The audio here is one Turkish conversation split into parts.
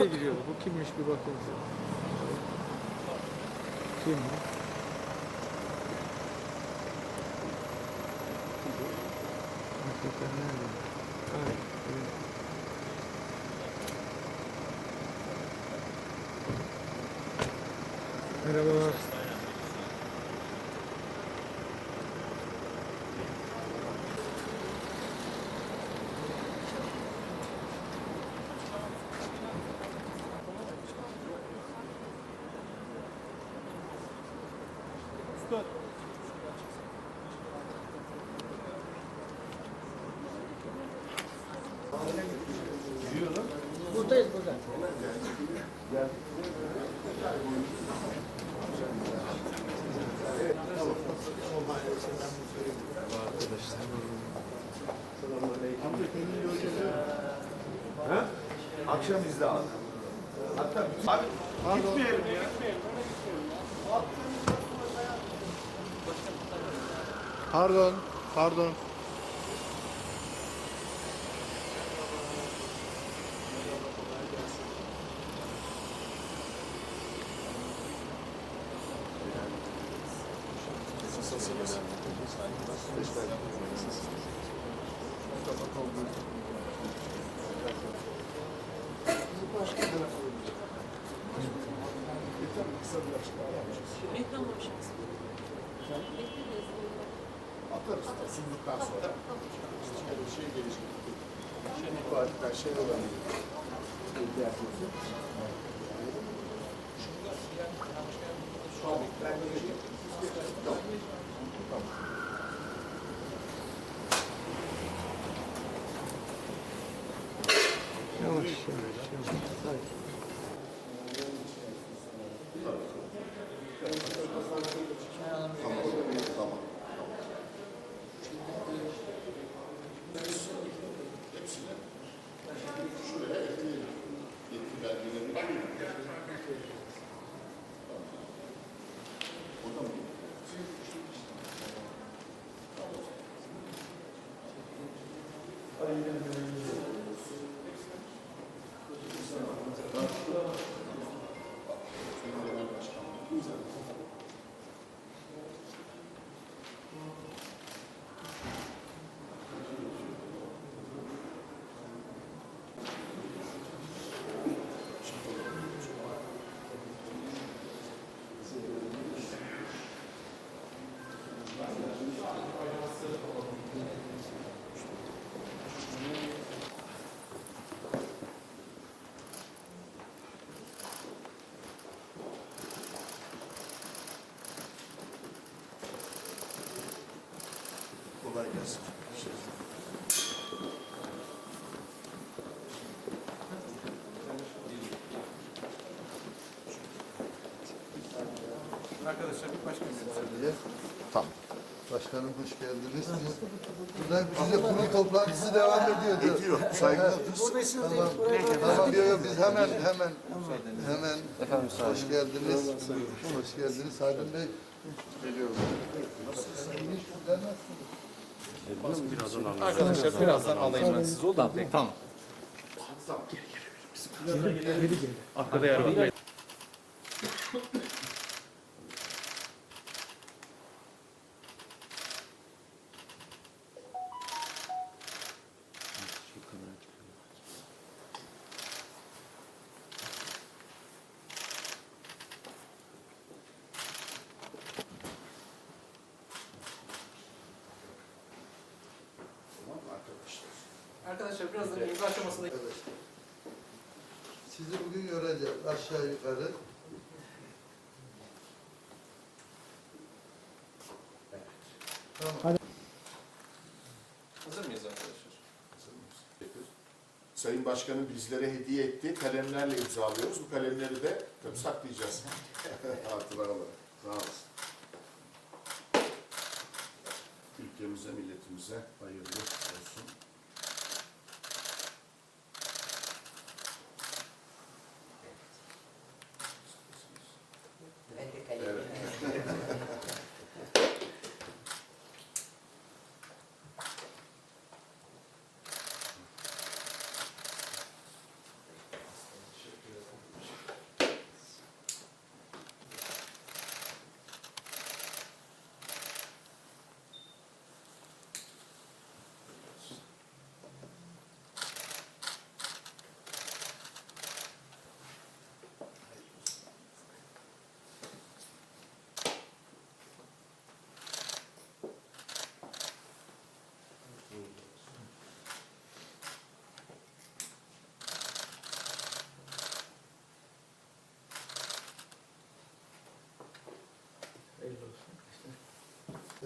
tuvalete giriyordu. Bu kimmiş bir bakın. Kim? Hakikaten nerede? Evet. Merhabalar. Buradayız burada. Akşam izle abi. Hatta abi gitmeyelim ya. Pardon, pardon. Atarız. Sunduktan sonra. Bir şey gelecek. Bu hatta şey olan. Şu an ben geleceğim. Yok. Tamam. Yavaş yavaş yavaş. Sakin. Tamam. Arkadaşlar bir başka bir diye. Tamam. Başkanım hoş geldiniz. Burada bize kurul toplantısı devam ediyordu. Ediyor. Saygılar. Tamam. Tamam yok yok biz hemen hemen hemen hoş geldiniz. Hoş geldiniz Haydun Bey. Geliyorum. Arkadaşlar birazdan alayım ben sizi. Oldu abi. Tamam. Arkada yer var. Arkadaşlar birazdan imza aşamasında Sizi bugün göreceğiz aşağı yukarı. Tamam. hazır mıyız arkadaşlar? Sayın Başkanım bizlere hediye etti. Kalemlerle imzalıyoruz. Bu kalemleri de tabii saklayacağız. Hatıra olarak. Sağ olasın. Ülkemize, milletimize hayırlı olsun.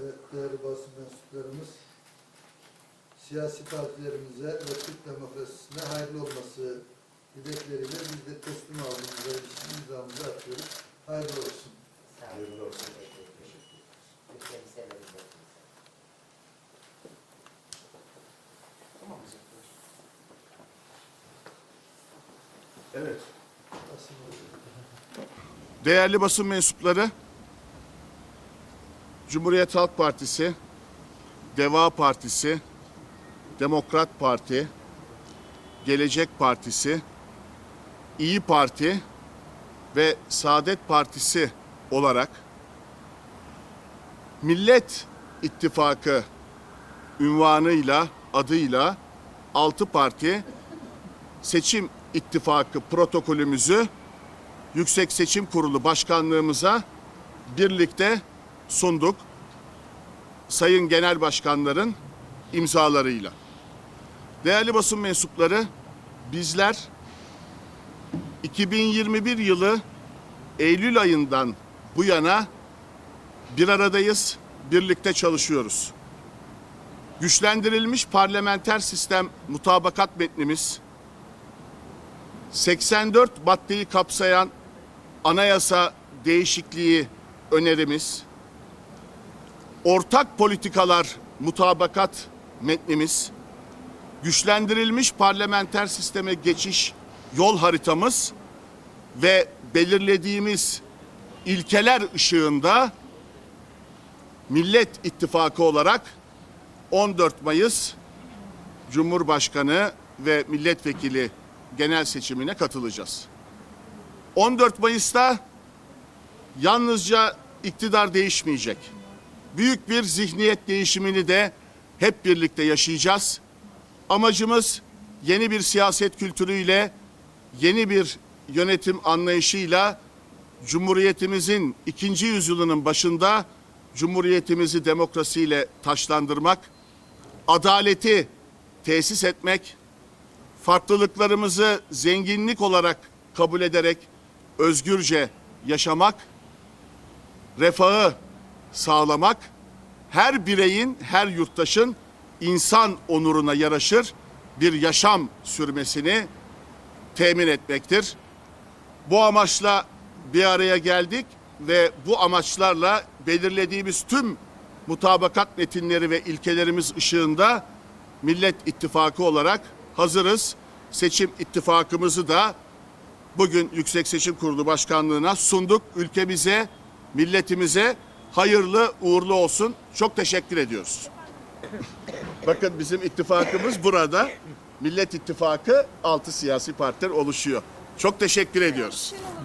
Evet, değerli basın mensuplarımız, siyasi partilerimize ve Türk demokrasisine hayırlı olması dilekleriyle biz de teslim aldığımızda imzamızı atıyoruz. Hayırlı olsun. Hayırlı olsun. Evet. Değerli basın mensupları, Cumhuriyet Halk Partisi, Deva Partisi, Demokrat Parti, Gelecek Partisi, İyi Parti ve Saadet Partisi olarak Millet İttifakı ünvanıyla, adıyla altı parti seçim ittifakı protokolümüzü Yüksek Seçim Kurulu Başkanlığımıza birlikte sunduk. Sayın Genel Başkanların imzalarıyla. Değerli basın mensupları, bizler 2021 yılı Eylül ayından bu yana bir aradayız, birlikte çalışıyoruz. Güçlendirilmiş parlamenter sistem mutabakat metnimiz, 84 maddeyi kapsayan anayasa değişikliği önerimiz, ortak politikalar mutabakat metnimiz, güçlendirilmiş parlamenter sisteme geçiş yol haritamız ve belirlediğimiz ilkeler ışığında Millet İttifakı olarak 14 Mayıs Cumhurbaşkanı ve milletvekili genel seçimine katılacağız. 14 Mayıs'ta yalnızca iktidar değişmeyecek. Büyük bir zihniyet değişimini de hep birlikte yaşayacağız. Amacımız yeni bir siyaset kültürüyle, yeni bir yönetim anlayışıyla Cumhuriyetimizin ikinci yüzyılının başında Cumhuriyetimizi demokrasiyle taşlandırmak, adaleti tesis etmek, farklılıklarımızı zenginlik olarak kabul ederek özgürce yaşamak, refahı sağlamak, her bireyin, her yurttaşın insan onuruna yaraşır bir yaşam sürmesini temin etmektir. Bu amaçla bir araya geldik ve bu amaçlarla belirlediğimiz tüm mutabakat metinleri ve ilkelerimiz ışığında Millet İttifakı olarak hazırız. Seçim ittifakımızı da bugün Yüksek Seçim Kurulu Başkanlığı'na sunduk. Ülkemize, milletimize hayırlı uğurlu olsun. Çok teşekkür ediyoruz. Bakın bizim ittifakımız burada. Millet İttifakı altı siyasi partiler oluşuyor. Çok teşekkür ediyoruz.